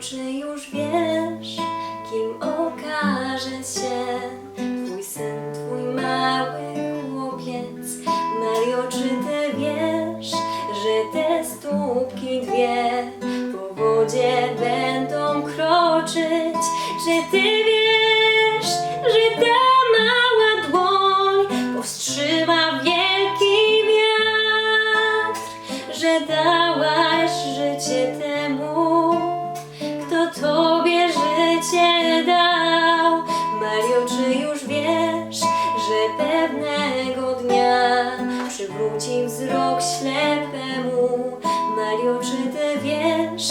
czy już wiesz, kim okaże się Twój syn, twój mały chłopiec? Mario, czy ty wiesz, że te stópki dwie po wodzie będą kroczyć? Czy ty przywróci wzrok ślepemu? Mario, czy ty wiesz,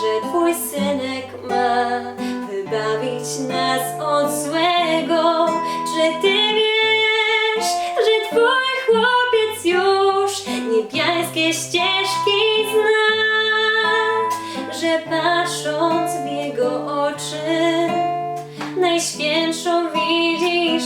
że twój synek ma wybawić nas od złego? Czy ty wiesz, że twój chłopiec już niebiańskie ścieżki zna? że patrząc w jego oczy, najświętszą widzisz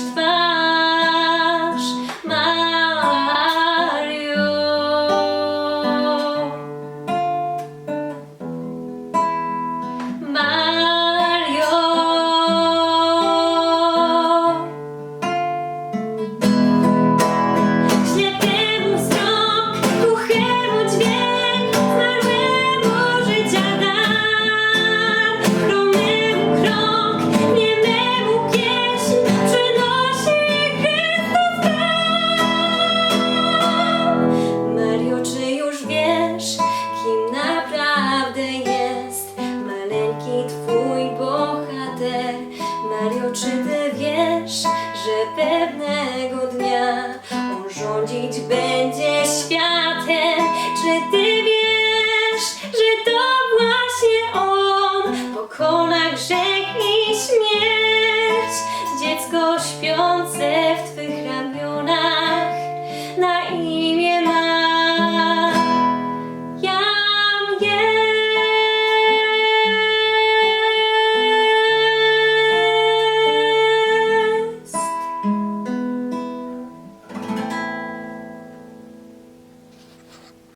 czy ty wiesz, że pewnego dnia on rządzić będzie światem? Czy ty wiesz, że to właśnie on pokona grzech i śmierć? Dziecko śpiące